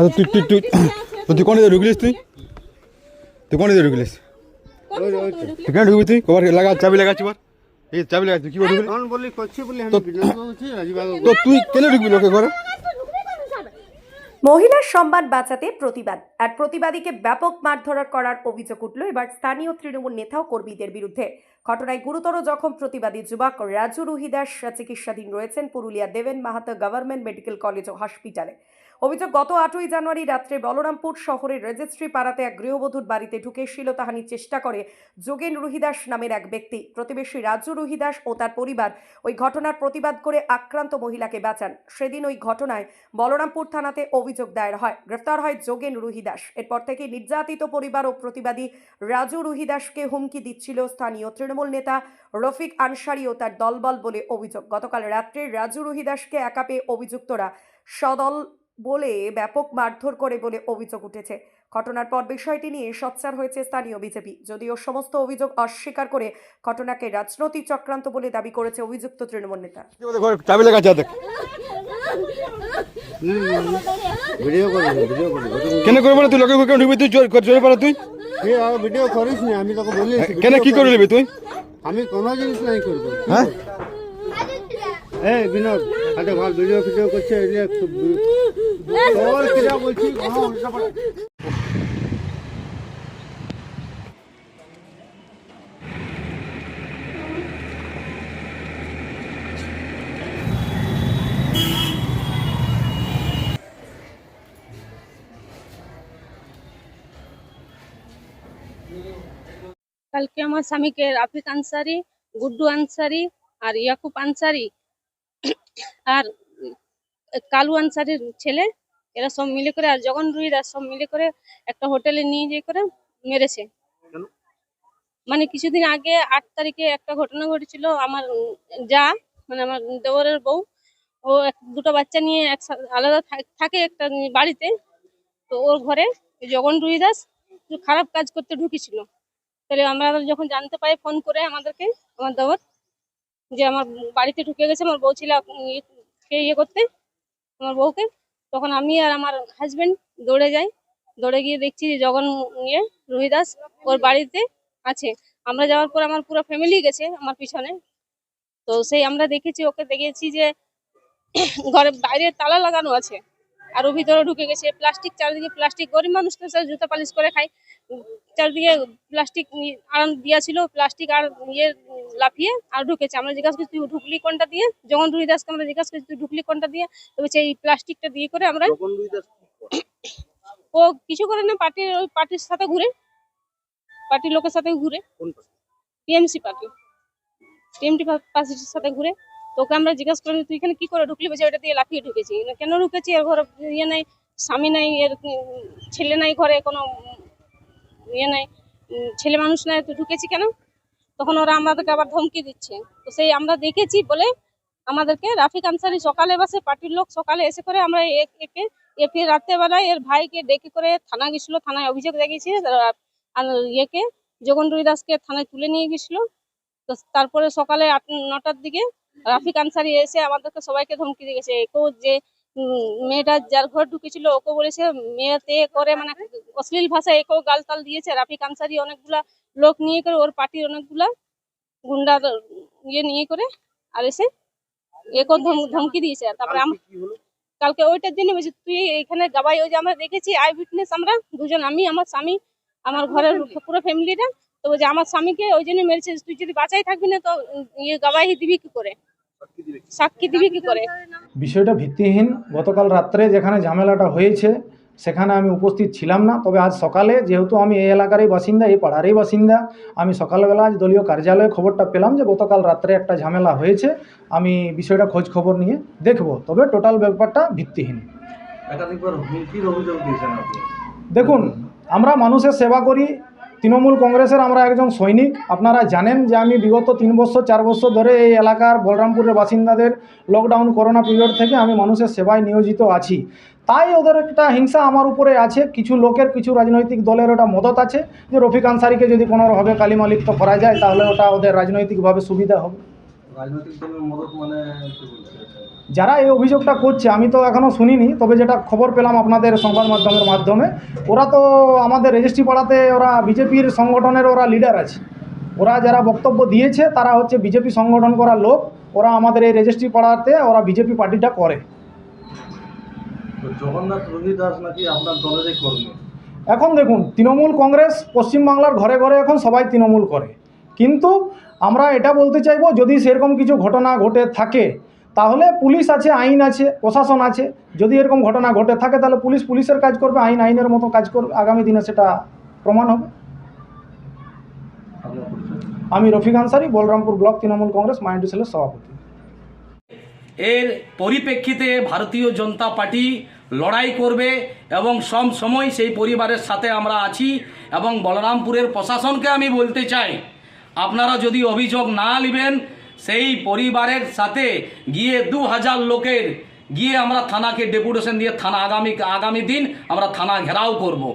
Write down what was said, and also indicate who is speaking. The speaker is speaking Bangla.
Speaker 1: আচ্ছা তুই তুই তুই তুই কোনে ঢুকলিস তুই? তুই কোনে ঢুকলিস তুই কেন ঢুকবি তুই? কবার লাগা চাবি লাগাচ্ছি বার এই চাবি লাগাচ্ছি কি করে ঢুকলি?
Speaker 2: কখন বলি করছি বলি আমি
Speaker 1: তো-
Speaker 2: ভিডিও করছি
Speaker 1: তো তুই কেন ঢুকবি লোকে ঘরে?
Speaker 3: মহিলার সম্মান বাঁচাতে প্রতিবাদ আর প্রতিবাদীকে ব্যাপক মারধর করার অভিযোগ উঠল এবার স্থানীয় তৃণমূল নেতা ও কর্মীদের বিরুদ্ধে। ঘটনায় গুরুতর জখম প্রতিবাদী যুবক রাজু রুহিদাস চিকিৎসাধীন রয়েছেন Purulia Deben Mahato government medical college ও হসপিটালে অভিযোগ, গত আটই জানুয়ারি রাত্রে বলরামপুর শহরের রেজিস্ট্রি পাড়াতে এক গৃহবধূর বাড়িতে ঢুকে শিলতাহানির চেষ্টা করে যোগেন রুহিদাস নামের এক ব্যক্তি। প্রতিবেশী রাজু রুহিদাস ও তার পরিবার ওই ঘটনার প্রতিবাদ করে আক্রান্ত মহিলাকে বাঁচান। সেদিন ওই ঘটনায় বলরামপুর থানাতে অভিযোগ দায়ের হয়। গ্রেফতার হয় যোগেন রুহিদাস। এরপর থেকে নির্যাতিত পরিবার ও প্রতিবাদী রাজু রুহিদাসকে হুমকি দিচ্ছিল স্থানীয় তৃণমূল নেতা রফিক আনসারি ও তার দলবল বলে অভিযোগ। গতকাল রাত্রে রাজু রুহিদাসকে একা পেয়ে অভিযুক্তরা সদল বলে ব্যাপক মারধর করে বলে অভিযোগ উঠেছে। ঘটনার পর বিষয়টি নিয়ে সচ্চার হয়েছে স্থানীয় বিজেপি। যদিও সমস্ত অভিযোগ অস্বীকার করে ঘটনাকে রাজনৈতিক চক্রান্ত বলে দাবি করেছে অভিযুক্ত তৃণমূল নেতা।
Speaker 1: কেন করবি না তুই? লোকে কেন ঢুকবি? তুই জোরে পারা তুই?
Speaker 2: তুই ভিডিও করিস আমি তোকে বলি
Speaker 1: কেন কি করে নিবি তুই?
Speaker 2: আমি কোনো জিনিস নাই করব।
Speaker 1: হ্যাঁ?
Speaker 2: এই বিনোদ ভাই ভিডিও ভিডিও করছে বলছি
Speaker 4: কালকে আমার স্বামীকে রাফিক আনসারি, গুড্ডু আনসারি আর ইয়াকুব আনসারি আর কালু আনসারির ছেলে এরা সব মিলে করে আর জগন রুইরা সব মিলে করে একটা হোটেলে নিয়ে যেয়ে করে মেরেছে। মানে কিছুদিন আগে আট তারিখে একটা ঘটনা ঘটেছিল আমার যা মানে আমার দেওরের বউ ও এক- দুটো বাচ্চা নিয়ে একসাথে আলাদা থাকে একটা বাড়িতে তো ওর ঘরে জগন রুইদাস একটু খারাপ কাজ করতে ঢুকেছিল। তাহলে আমরা যখন জানতে পাই ফোন করে আমাদেরকে আমার দেওয়ার যে আমার বাড়িতে ঢুকে গেছে, আমার বউ ছিল কে ইয়ে করতে, আমার বউকে। তখন আমি আর আমার হাজবেন্ড দৌড়ে যাই। দৌড়ে গিয়ে দেখছি যে জগন ইয়ে রুহিদাস ওর বাড়িতে আছে। আমরা যাওয়ার পর আমার পুরো ফ্যামিলি গেছে আমার পিছনে। তো সেই আমরা দেখেছি, ওকে দেখেছি যে ঘরে বাইরে তালা লাগানো আছে। আর ও ভিতরে ঢুকে গেছে। প্লাস্টিক, চারিদিকে প্লাস্টিক। গরিব মানুষ তো জুতা পালিশ করে খায়। চারিদিকে প্লাস্টিক আরাম দিয়া ছিল প্লাস্টিক আর ইয়ে লাফিয়ে আর ঢুকেছে। আমরা জিজ্ঞাসা করছি তুই ঢুকলি কোনটা দিয়ে? যখন রুই দাসকে আমরা জিজ্ঞাসা করছি তুই ঢুকলি কোনটা দিয়ে? তো বলছে এই প্লাস্টিকটা দিয়ে করে আমরা ও কিছু করে না পার্টির ওই পার্টির সাথে ঘুরে পার্টির লোকের সাথে ঘুরে। TMC party. টিএমটি পার্টির সাথে ঘুরে। তোকে আমরা জিজ্ঞাসা করলাম তুই এখানে কি করে ঢুকলি? বলছে ওটা দিয়ে লাফিয়ে ঢুকেছি। কেন ঢুকেছি? এর ঘরে ইয়ে নাই স্বামী নাই এর ছেলে নাই ঘরে কোনো ইয়ে নাই ছেলে মানুষ নাই তো ঢুকেছি কেন? তখন ওরা আমাদেরকে আবার ধমকি দিচ্ছে। তো সেই আমরা দেখেছি বলে আমাদেরকে রাফিক আনসারি সকালে বাসে পার্টির লোক সকালে এসে করে আমরা একে এ ফির রাত্রেবেলায় এর ভাইকে ডেকে করে থানা গেছিল, থানায় অভিযোগ দেখিয়েছে আর ইয়েকে জগন রুই দাসকে থানায় তুলে নিয়ে গেছিল। তো তারপরে সকালে আট, নটার দিকে রাফিক আনসারি এসে আমাদেরকে সবাইকে ধমকি দিয়ে গেছে। একেও যে মেয়েটা যার ঘর ঢুকেছিল ওকে বলেছে মেয়েতে করে মানে অশ্লীল ভাষায় একেও গালতাল দিয়েছে। রাফিক আনসারি অনেকগুলা লোক নিয়ে করে ওর পার্টির অনেকগুলা গুন্ডার ইয়ে নিয়ে করে আর এসে একেও ধমকি দিয়েছে আর। তারপরে কালকে ওইটার জন্য বলছি তুই এখানে গাবাই ওই যে আমরা দেখেছি আই উইটনেস আমরা দুজন আমি আমার স্বামী আমার ঘরের পুরো ফ্যামিলিটা। তো বলছে আমার স্বামীকে ওই জন্য মেরেছে তুই যদি বাঁচাই থাকবি না তো ইয়ে গাবাই দিবি কি করে? সাক্ষী দিবি কি করে?
Speaker 5: বিষয়টা ভিত্তিহীন। গতকাল রাত্রে যেখানে ঝামেলাটা হয়েছে সেখানে আমি উপস্থিত ছিলাম না। তবে আজ সকালে যেহেতু আমি এই এলাকারই বাসিন্দা এই পাড়ারই বাসিন্দা আমি সকালবেলা আজ দলীয় কার্যালয়ে খবরটা পেলাম যে গতকাল রাত্রে একটা ঝামেলা হয়েছে। আমি বিষয়টা খোঁজ খবর নিয়ে দেখব। তবে টোটাল ব্যাপারটা ভিত্তিহীন। দেখুন আমরা মানুষের সেবা করি তৃণমূল কংগ্রেসের আমরা একজন সৈনিক। আপনারা জানেন যে আমি বিগত তিন বছর, চার বছর ধরে এই এলাকার বলরামপুরের বাসিন্দাদের লকডাউন করোনা পিরিয়ড থেকে আমি মানুষের সেবায় নিয়োজিত আছি। তাই ওদের একটা হিংসা আমার উপরে আছে। কিছু লোকের, কিছু রাজনৈতিক দলের ওটা মদত আছে যে রফিক আনসারিকে যদি কোনোভাবে কালিমালিপ্ত করা যায়, তাহলে ওটা ওদের রাজনৈতিকভাবে সুবিধা হবে। যারা এই অভিযোগটা করছে আমি তো এখনও শুনিনি তবে যেটা খবর পেলাম আপনাদের সংবাদ মাধ্যমের মাধ্যমে ওরা তো আমাদের রেজিস্ট্রি পাড়াতে ওরা বিজেপির সংগঠনের ওরা লিডার আছে। ওরা যারা বক্তব্য দিয়েছে তারা হচ্ছে বিজেপি সংগঠন করা লোক। ওরা আমাদের এই রেজিস্ট্রি পাড়াতে ওরা বিজেপি পার্টিটা করে।
Speaker 6: জগন্নাথ রবি নাকি আপনার দলেরই কর্মী?
Speaker 5: এখন দেখুন তৃণমূল কংগ্রেস পশ্চিমবাংলার ঘরে ঘরে এখন সবাই তৃণমূল করে। কিন্তু আমরা এটা বলতে চাইব, যদি সেরকম কিছু ঘটনা ঘটে থাকে, তাহলে পুলিশ আছে, আইন আছে, প্রশাসন আছে। যদি এরকম ঘটনা ঘটে থাকে, তাহলে পুলিশ পুলিশের কাজ করবে, আইন আইনের মতো কাজ করবে আগামী দিনে সেটা প্রমাণ হবে। আমি রফিক আনসারি, বলরামপুর ব্লক তৃণমূল কংগ্রেস মাইন্ড সেলের সভাপতি।
Speaker 7: এর পরিপ্রেক্ষিতে ভারতীয় জনতা পার্টি লড়াই করবে এবং সব সময় সেই পরিবারের সাথে আমরা আছি এবং বলরামপুরের প্রশাসনকে আমি বলতে চাই আপনারা যদি অভিযোগ না নেবেন সেই পরিবারের সাথে গিয়ে দু হাজার লোকের গিয়ে আমরা থানাকে ডেপুটেশন দিয়ে থানা আগামী আগামী দিন আমরা থানা ঘেরাও করব।